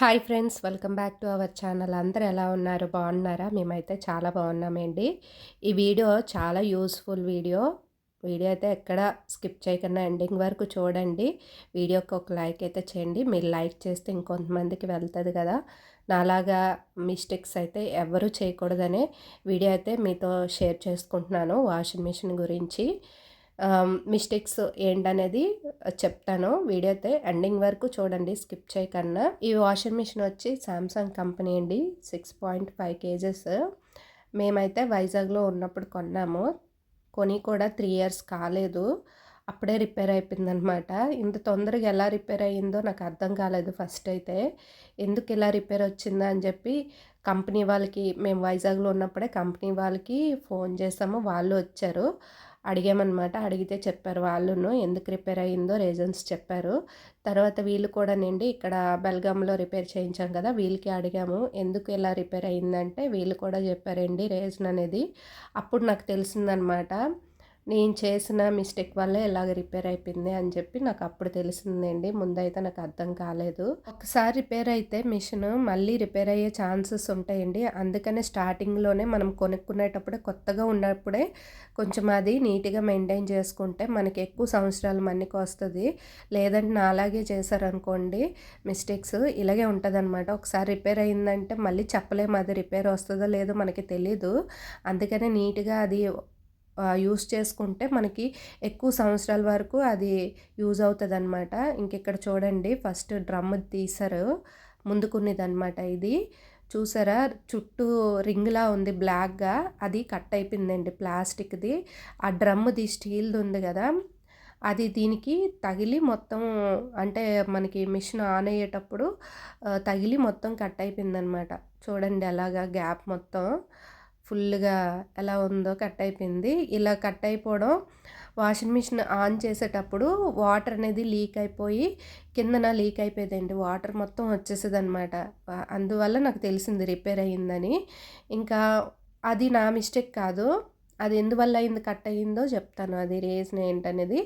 Hi friends welcome back to our channel. అందరు ఎలా ఉన్నారు? బాగున్నారా? మేమైతే చాలా బాగున్నామండి. ఈ వీడియో చాలా యూస్ఫుల్ వీడియో. వీడియో అయితే ఎక్కడ స్కిప్ చేయకుండా ఎండింగ్ వరకు చూడండి. వీడియోకి ఒక లైక్ అయితే చేయండి. మీరు లైక్ చేస్తే ఇంకొంతమందికి వెళ్తుంది కదా. నాలాగా మిస్టేక్స్ అయితే ఎవరు చేయకూడదనే వీడియో అయితే మీతో షేర్ చేసుకుంటున్నాను వాషింగ్ మిషన్ గురించి. Um, మిస్టేక్స్ ఏంటనేది చెప్తాను వీడియో అయితే ఎండింగ్ వరకు చూడండి స్కిప్ చేయకన్నా. ఈ వాషింగ్ మిషన్ వచ్చి సామ్సంగ్ కంపెనీ అండి సిక్స్ పాయింట్ ఫైవ్ కేజెస్ మేమైతే వైజాగ్లో ఉన్నప్పుడు కొన్నాము. కొని కూడా త్రీ ఇయర్స్ కాలేదు. అప్పుడే రిపేర్ అయిపోయిందనమాట ఇంత తొందరగా ఎలా రిపేర్ అయ్యిందో నాకు అర్థం కాలేదు ఫస్ట్ అయితే. ఎందుకు ఇలా రిపేర్ వచ్చిందా అని చెప్పి కంపెనీ వాళ్ళకి మేము వైజాగ్లో ఉన్నప్పుడే కంపెనీ వాళ్ళకి ఫోన్ చేసాము. వాళ్ళు వచ్చారు. అడిగామన్నమాట. అడిగితే చెప్పారు వాళ్ళును ఎందుకు రిపేర్ అయ్యిందో రీజన్స్ చెప్పారు. తర్వాత వీళ్ళు కూడా నిండి ఇక్కడ బెల్గాంలో రిపేర్ చేయించాం కదా వీళ్ళకి అడిగాము ఎందుకు ఇలా రిపేర్ అయిందంటే వీళ్ళు కూడా చెప్పారండి రీజన్ అనేది. అప్పుడు నాకు తెలిసిందనమాట నేను చేసిన మిస్టేక్ వల్ల ఎలాగ రిపేర్ అయిపోయింది అని చెప్పి నాకు అప్పుడు తెలిసిందండి. ముందైతే నాకు అర్థం కాలేదు. ఒకసారి రిపేర్ అయితే మిషన్ మళ్ళీ రిపేర్ అయ్యే ఛాన్సెస్ ఉంటాయండి. అందుకనే స్టార్టింగ్లోనే మనం కొనుక్కునేటప్పుడే కొత్తగా ఉన్నప్పుడే కొంచెం అది నీట్గా మెయింటైన్ చేసుకుంటే మనకి ఎక్కువ సంవత్సరాలు మన్నికి వస్తుంది. లేదంటే నా అలాగే చేశారనుకోండి మిస్టేక్స్ ఇలాగే ఉంటుందన్నమాట. ఒకసారి రిపేర్ అయిందంటే మళ్ళీ చెప్పలేము అది రిపేర్ వస్తుందో లేదో మనకి తెలీదు. అందుకనే నీట్గా అది యూస్ చేసుకుంటే మనకి ఎక్కువ సంవత్సరాల వరకు అది యూజ్ అవుతుంది అనమాట ఇంకెక్కడ చూడండి ఫస్ట్ డ్రమ్ తీసారు. ముందుకున్నది అనమాట ఇది. చూసారా చుట్టూ రింగ్లా ఉంది బ్లాక్గా అది కట్ అయిపోయిందండి ప్లాస్టిక్ది ఆ డ్రమ్ది స్టీల్ది ఉంది కదా. అది దీనికి తగిలి మొత్తం అంటే మనకి మిషన్ ఆన్ అయ్యేటప్పుడు తగిలి మొత్తం కట్ అయిపోయిందనమాట చూడండి అలాగా గ్యాప్ మొత్తం. ఫుల్గా ఎలా ఉందో కట్ అయిపోయింది ఇలా కట్ అయిపోవడం వాషింగ్ మిషన్ ఆన్ చేసేటప్పుడు వాటర్ అనేది లీక్ అయిపోయి కిందన లీక్ అయిపోయిందండి. వాటర్ మొత్తం వచ్చేసేది అనమాట అందువల్ల నాకు తెలిసింది రిపేర్ అయ్యిందని. ఇంకా అది నా మిస్టేక్ కాదు. అది ఎందువల్ల అయింది కట్ అయ్యిందో చెప్తాను. అది రీజన్ ఏంటనేది.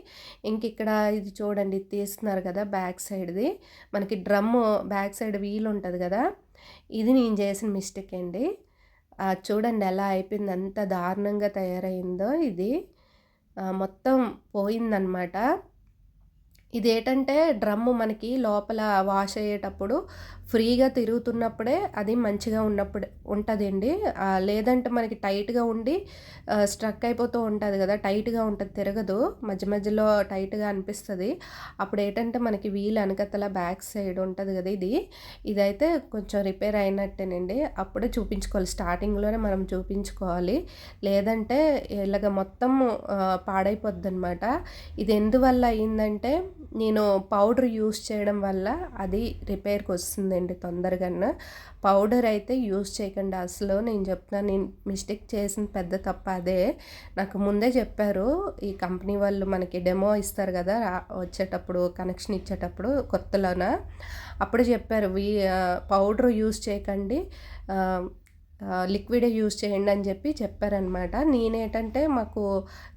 ఇంక ఇక్కడ ఇది చూడండి తీస్తున్నారు కదా బ్యాక్ సైడ్ది. మనకి డ్రమ్ బ్యాక్ సైడ్ వీల్ ఉంటుంది కదా. ఇది నేను చేసిన మిస్టేక్ అండి. చూడండి ఎలా అయిపోయింది అంత దారుణంగా తయారైందో ఇది. మొత్తం పోయిందనమాట ఇది ఏంటంటే డ్రమ్ము మనకి లోపల వాష్ అయ్యేటప్పుడు ఫ్రీగా తిరుగుతున్నప్పుడే అది మంచిగా ఉన్నప్పుడు ఉంటుందండి. లేదంటే మనకి టైట్గా ఉండి స్ట్రక్ అయిపోతూ ఉంటుంది కదా టైట్గా ఉంటుంది తిరగదు. మధ్య మధ్యలో టైట్గా అనిపిస్తుంది. అప్పుడు ఏంటంటే మనకి వీల్ వెనకతల బ్యాక్ సైడ్ ఉంటుంది కదా ఇది. ఇదైతే కొంచెం రిపేర్ అయినట్టేనండి. అప్పుడే చూపించుకోవాలి. స్టార్టింగ్లోనే మనం చూపించుకోవాలి. లేదంటే ఇలాగ మొత్తం పాడైపోద్ది అనమాట ఇది ఎందువల్ల అయిందంటే నేను పౌడర్ యూస్ చేయడం వల్ల అది రిపేర్కి వస్తుందండి తొందరగా పౌడర్ అయితే యూస్ చేయకండి అసలు నేను చెప్తున్నాను. నేను మిస్టేక్ చేసిన పెద్ద తప్ప అదే. నాకు ముందే చెప్పారు ఈ కంపెనీ వాళ్ళు మనకి డెమో ఇస్తారు కదా వచ్చేటప్పుడు కనెక్షన్ ఇచ్చేటప్పుడు కొత్తలోన. అప్పుడు చెప్పారు వి పౌడర్ యూస్ చేయకండి. లిక్విడే యూజ్ చేయండి అని చెప్పి చెప్పారనమాట నేనేటంటే మాకు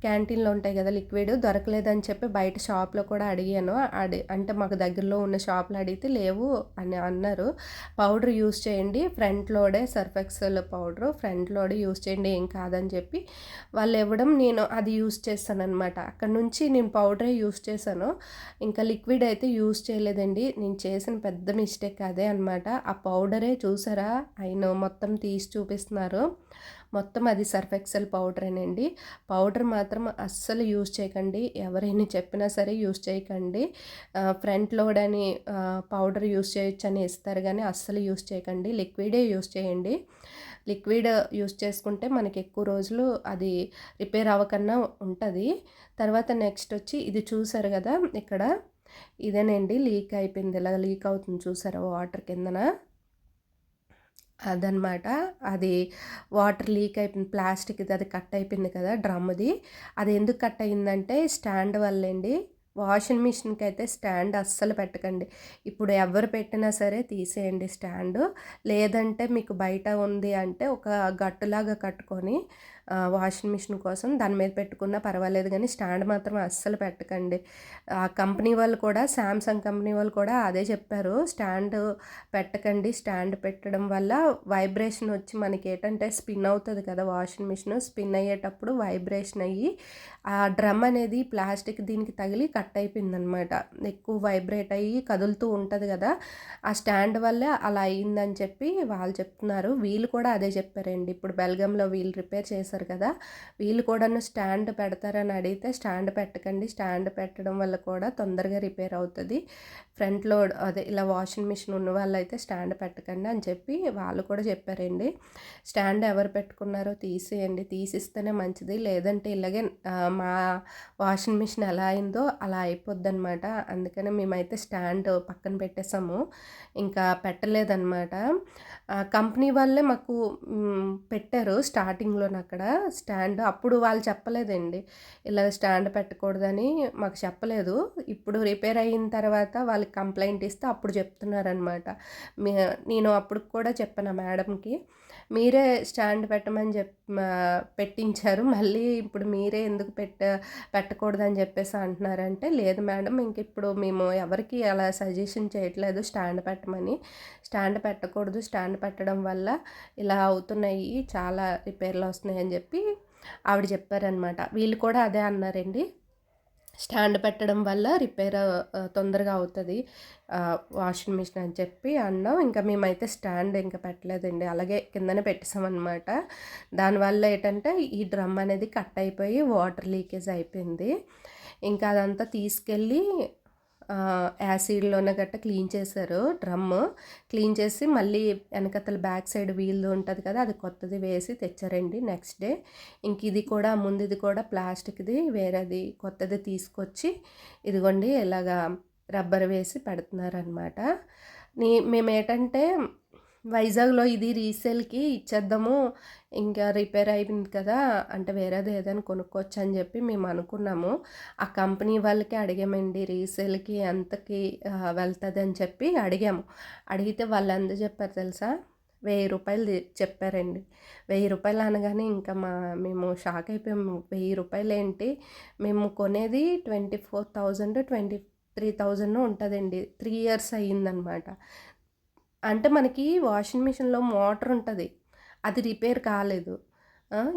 క్యాంటీన్లో ఉంటాయి కదా లిక్విడ్ దొరకలేదని చెప్పి బయట షాప్లో కూడా అడిగాను. అడి అంటే మాకు దగ్గరలో ఉన్న షాప్లో అడిగితే లేవు అని అన్నారు. పౌడర్ యూజ్ చేయండి ఫ్రంట్ లోడే సర్ఫెక్సల్ పౌడర్ ఫ్రంట్ లోడే యూజ్ చేయండి ఏం కాదని చెప్పి వాళ్ళు ఇవ్వడం నేను అది యూజ్ చేస్తాను అనమాట అక్కడ నుంచి నేను పౌడరే యూజ్ చేశాను. ఇంకా లిక్విడ్ అయితే యూజ్ చేయలేదండి. నేను చేసిన పెద్ద మిస్టేక్ అదే అనమాట ఆ పౌడరే చూసారా? ఆయన మొత్తం తీసి చూపిస్తున్నారు. మొత్తం అది సర్ఫ్ ఎక్సెల్ పౌడరేనండి. పౌడర్ మాత్రం అస్సలు యూజ్ చేయకండి. ఎవరైనా చెప్పినా సరే యూజ్ చేయకండి. ఫ్రంట్ లోడ్ అని పౌడర్ యూజ్ చేయొచ్చు అని ఇస్తారు కానీ అస్సలు యూజ్ చేయకండి. లిక్విడే యూజ్ చేయండి. లిక్విడ్ యూజ్ చేసుకుంటే మనకి ఎక్కువ రోజులు అది రిపేర్ అవ్వకన్నా ఉంటుంది. తర్వాత నెక్స్ట్ వచ్చి ఇది చూసారు కదా ఇక్కడ ఇదేనండి లీక్ అయిపోయింది. ఇలా లీక్ అవుతుంది చూసారా వాటర్ కిందన. అదనమాట. అది వాటర్ లీక్ అయిపోయింది ప్లాస్టిక్ అది కట్ అయిపోయింది కదా డ్రమ్ది. అది ఎందుకు కట్ అయిందంటే స్టాండ్ వల్లండి. వాషింగ్ మిషన్కి అయితే స్టాండ్ అస్సలు పెట్టకండి. ఇప్పుడు ఎవరు పెట్టినా సరే తీసేయండి స్టాండ్. లేదంటే మీకు బయట ఉంది అంటే ఒక గట్టులాగా కట్టుకొని వాషింగ్ మిషన్ కోసం దాని మీద పెట్టుకున్నా పర్వాలేదు కానీ స్టాండ్ మాత్రం అస్సలు పెట్టకండి. ఆ కంపెనీ వాళ్ళు కూడా శాంసంగ్ కంపెనీ వాళ్ళు కూడా అదే చెప్పారు. స్టాండ్ పెట్టకండి. స్టాండ్ పెట్టడం వల్ల వైబ్రేషన్ వచ్చి మనకి ఏంటంటే స్పిన్ అవుతుంది కదా వాషింగ్ మిషన్. స్పిన్ అయ్యేటప్పుడు వైబ్రేషన్ అయ్యి ఆ డ్రమ్ అనేది ప్లాస్టిక్ దీనికి తగిలి కట్ అయిపోయిందనమాట. ఎక్కువ వైబ్రేట్ అయ్యి కదులుతూ ఉంటుంది కదా. ఆ స్టాండ్ వల్లే అలా అయిందని చెప్పి వాళ్ళు చెప్తున్నారు. వీళ్ళు కూడా అదే చెప్పారండి. ఇప్పుడు బెల్గంలో వీళ్ళు రిపేర్ చేశారు కదా. వీళ్ళు కూడా స్టాండ్ పెడతారని అడిగితే స్టాండ్ పెట్టకండి. స్టాండ్ పెట్టడం వల్ల కూడా తొందరగా రిపేర్ అవుతుంది. ఫ్రంట్లో అదే ఇలా వాషింగ్ మిషన్ ఉన్న వాళ్ళు అయితే స్టాండ్ పెట్టకండి అని చెప్పి వాళ్ళు కూడా చెప్పారండి. స్టాండ్ ఎవరు పెట్టుకున్నారో తీసేయండి. తీసిస్తేనే మంచిది. లేదంటే ఇలాగే మా వాషింగ్ మిషన్ ఎలా అయిందో అలా అయిపోద్ది అనమాట అందుకని మేమైతే స్టాండ్ పక్కన పెట్టేసాము ఇంకా పెట్టలేదన్నమాట. కంపెనీ వాళ్ళే మాకు పెట్టారు స్టార్టింగ్లోనే అక్కడ స్టాండ్. అప్పుడు వాళ్ళు చెప్పలేదండి. ఇలా స్టాండ్ పెట్టకూడదని మాకు చెప్పలేదు. ఇప్పుడు రిపేర్ అయిన తర్వాత వాళ్ళకి కంప్లైంట్ ఇస్తే అప్పుడు చెప్తున్నారనమాట నేను అప్పుడు కూడా చెప్పాను మేడంకి. మీరే స్టాండ్ పెట్టమని చెప్ పెట్టించారు. మళ్ళీ ఇప్పుడు మీరే ఎందుకు పెట్ట పెట్టకూడదని చెప్పేసి అంటున్నారంటే లేదు మేడం ఇంక ఇప్పుడు మేము ఎవరికి అలా సజెషన్ చేయట్లేదు స్టాండ్ పెట్టమని. స్టాండ్ పెట్టకూడదు. స్టాండ్ పెట్టడం వల్ల ఇలా అవుతున్నాయి చాలా రిపేర్లు వస్తున్నాయి అని చెప్పి ఆవిడ చెప్పారనమాట వీళ్ళు కూడా అదే అన్నారండి. స్టాండ్ పెట్టడం వల్ల రిపేర్ తొందరగా అవుతుంది. వాషింగ్ మిషన్ అని చెప్పి అన్నాం. ఇంకా మేమైతే స్టాండ్ ఇంకా పెట్టలేదండి. అలాగే కిందనే పెట్టేసామన్నమాట. దానివల్ల ఏంటంటే ఈ డ్రమ్ అనేది కట్ అయిపోయి వాటర్ లీకేజ్ అయిపోయింది. ఇంకా అదంతా తీసుకెళ్ళి యాసిడ్లోన గట్ట క్లీన్ చేశారు. డ్రమ్ క్లీన్ చేసి మళ్ళీ వెనకతల బ్యాక్ సైడ్ వీల్ ఉంటుంది కదా అది కొత్తది వేసి తెచ్చారండి నెక్స్ట్ డే. ఇంక ఇది కూడా ముందు ఇది కూడా ప్లాస్టిక్ది వేరేది కొత్తది తీసుకొచ్చి ఇదిగోండి ఇలాగా రబ్బర్ వేసి పెడుతున్నారనమాట నీ మేము ఏంటంటే వైజాగ్లో ఇది రీసేల్కి ఇచ్చేద్దాము. ఇంకా రిపేర్ అయిపోయింది కదా అంటే వేరేది ఏదైనా కొనుక్కోవచ్చు అని చెప్పి మేము అనుకున్నాము. ఆ కంపెనీ వాళ్ళకి అడిగామండి రీసేల్కి ఎంతకి వెళ్తుంది అని చెప్పి అడిగాము. అడిగితే వాళ్ళు ఎంత చెప్పారు తెలుసా? వెయ్యి రూపాయలు చెప్పారండి. వెయ్యి రూపాయలు అనగానే ఇంకా మా మేము షాక్ అయిపోయాము. వెయ్యి రూపాయలు ఏంటి? మేము కొనేది twenty four thousand twenty three thousand ఉంటుందండి. త్రీ ఇయర్స్ అయ్యిందనమాట. అంటే మనకి వాషింగ్ మిషన్లో మోటార్ ఉంటుంది. అది రిపేర్ కాలేదు.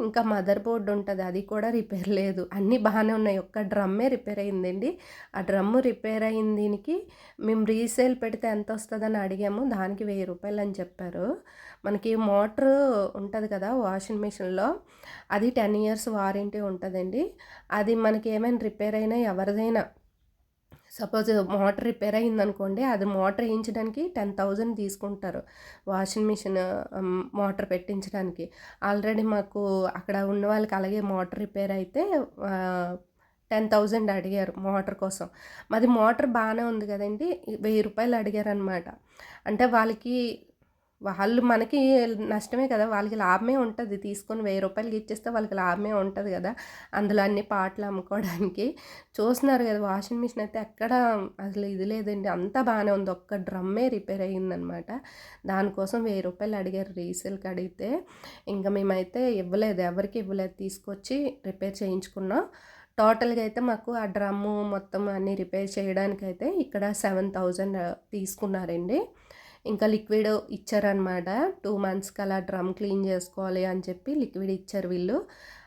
ఇంకా మదర్ బోర్డ్ ఉంటుంది. అది కూడా రిపేర్ లేదు. అన్నీ బాగానే ఉన్నాయి. ఒక్క డ్రమ్మే రిపేర్ అయిందండి. ఆ డ్రమ్ము రిపేర్ అయిన దీనికి మేము రీసేల్ పెడితే ఎంత వస్తుందని అడిగాము. దానికి వెయ్యి రూపాయలు అని చెప్పారు. మనకి మోటర్ ఉంటుంది కదా వాషింగ్ మిషన్లో. అది టెన్ ఇయర్స్ వారంటీ ఉంటుందండి. అది మనకి ఏమైనా రిపేర్ అయినా ఎవరిదైనా సపోజ్ మోటార్ రిపేర్ అయిందనుకోండి అది మోటార్ వేయించడానికి టెన్ థౌజండ్ తీసుకుంటారు వాషింగ్ మిషన్ మోటార్ పెట్టించడానికి. ఆల్రెడీ మాకు అక్కడ ఉన్న వాళ్ళకి అలాగే మోటార్ రిపేర్ అయితే టెన్ థౌజండ్ అడిగారు మోటార్ కోసం. మాది మోటార్ బాగానే ఉంది కదండి వెయ్యి రూపాయలు అడిగారు అనమాట అంటే వాళ్ళకి వాళ్ళు మనకి నష్టమే కదా వాళ్ళకి లాభమే ఉంటుంది. తీసుకొని వెయ్యి రూపాయలకి ఇచ్చేస్తే వాళ్ళకి లాభమే ఉంటుంది కదా. అందులో అన్ని పాటలు అమ్ముకోవడానికి. చూస్తున్నారు కదా వాషింగ్ మిషన్ అయితే ఎక్కడ అసలు ఇది లేదండి. అంతా బాగానే ఉంది. ఒక్క డ్రమ్మే రిపేర్ అయ్యిందనమాట. దానికోసం వెయ్యి రూపాయలు అడిగారు రీసేల్కి అడిగితే. ఇంకా మేమైతే ఇవ్వలేదు ఎవరికి ఇవ్వలేదు. తీసుకొచ్చి రిపేర్ చేయించుకున్నాం. టోటల్గా అయితే మాకు ఆ డ్రమ్ము మొత్తం అన్నీ రిపేర్ చేయడానికైతే ఇక్కడ సెవెన్ థౌజండ్ తీసుకున్నారండి. ఇంకా లిక్విడ్ ఇచ్చారనమాట టూ మంత్స్కి అలా డ్రమ్ క్లీన్ చేసుకోవాలి అని చెప్పి లిక్విడ్ ఇచ్చారు వీళ్ళు.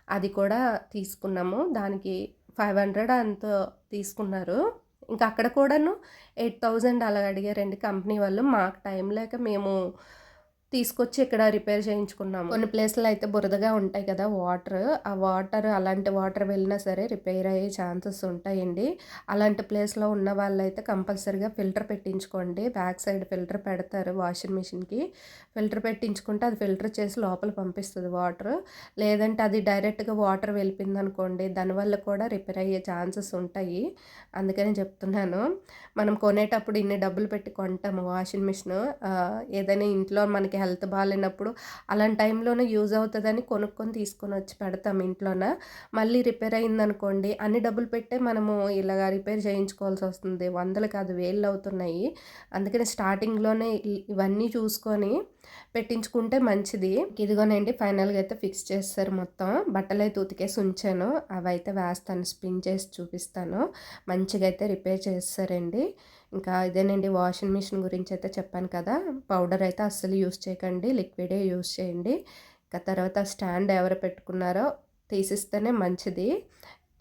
అది కూడా తీసుకున్నాము. దానికి ఫైవ్ హండ్రెడ్ అంత తీసుకున్నారు. ఇంకా అక్కడ కూడాను ఎయిట్ థౌజండ్ అలా అడిగారండి కంపెనీ వాళ్ళు. మాకు టైం లేక మేము తీసుకొచ్చి ఇక్కడ రిపేర్ చేయించుకున్నాము. కొన్ని ప్లేస్లో అయితే బురదగా ఉంటాయి కదా వాటర్. ఆ వాటర్ అలాంటి వాటర్ వెళ్ళినా సరే రిపేర్ అయ్యే ఛాన్సెస్ ఉంటాయండి. అలాంటి ప్లేస్లో ఉన్న వాళ్ళైతే కంపల్సరీగా ఫిల్టర్ పెట్టించుకోండి. బ్యాక్ సైడ్ ఫిల్టర్ పెడతారు వాషింగ్ మిషన్కి. ఫిల్టర్ పెట్టించుకుంటే అది ఫిల్టర్ చేసి లోపల పంపిస్తుంది వాటర్. లేదంటే అది డైరెక్ట్గా వాటర్ వెళ్ళిపోయింది అనుకోండి దానివల్ల కూడా రిపేర్ అయ్యే ఛాన్సెస్ ఉంటాయి. అందుకని చెప్తున్నాను. మనం కొనేటప్పుడు ఇన్ని డబ్బులు పెట్టి కొంటాము వాషింగ్ మిషన్. ఏదైనా ఇంట్లో మనకి హెల్త్ బాగాలేనప్పుడు అలాంటి టైంలోనే యూజ్ అవుతుందని కొనుక్కొని తీసుకొని వచ్చి పెడతాం ఇంట్లోన. మళ్ళీ రిపేర్ అయిందనుకోండి అన్ని డబ్బులు పెట్టే మనము ఇలాగ రిపేర్ చేయించుకోవాల్సి వస్తుంది. వందలు కాదు వేళ్ళు అవుతున్నాయి. అందుకని స్టార్టింగ్లోనే ఇవన్నీ చూసుకొని పెట్టించుకుంటే మంచిది. ఇదిగోనండి ఫైనల్గా అయితే ఫిక్స్ చేస్తారు మొత్తం. బట్టలు అయితే ఉతికేసి ఉంచాను. అవి అయితే వేస్తాను స్పిన్ చేసి చూపిస్తాను. మంచిగా అయితే రిపేర్ చేస్తారండి. ఇంకా ఇదేనండి వాషింగ్ మిషన్ గురించి అయితే చెప్పాను కదా. పౌడర్ అయితే అస్సలు యూస్ చేయకండి లిక్విడే యూస్ చేయండి. ఇంకా తర్వాత స్టాండ్ ఎవరు పెట్టుకున్నారో తీసిస్తేనే మంచిది.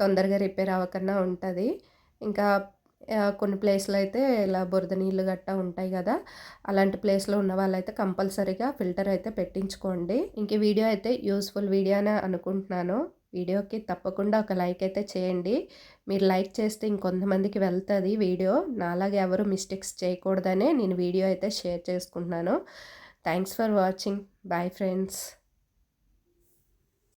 తొందరగా రిపేర్ అవ్వకుండా ఉంటుంది. ఇంకా కొన్ని ప్లేస్లో అయితే ఇలా బురద నీళ్ళు గట్టా ఉంటాయి కదా. అలాంటి ప్లేస్లో ఉన్న వాళ్ళైతే కంపల్సరీగా ఫిల్టర్ అయితే పెట్టించుకోండి. ఇంక వీడియో అయితే యూస్ఫుల్ వీడియో అని అనుకుంటున్నాను. వీడియోకి తప్పకుండా ఒక లైక్ అయితే చేయండి. మీరు లైక్ చేస్తే ఇంకొంతమందికి వెళ్తుంది వీడియో. నాలాగే ఎవరు మిస్టేక్స్ చేయకూడదనే నేను వీడియో అయితే షేర్ చేసుకుంటున్నాను. Thanks for watching. Bye friends.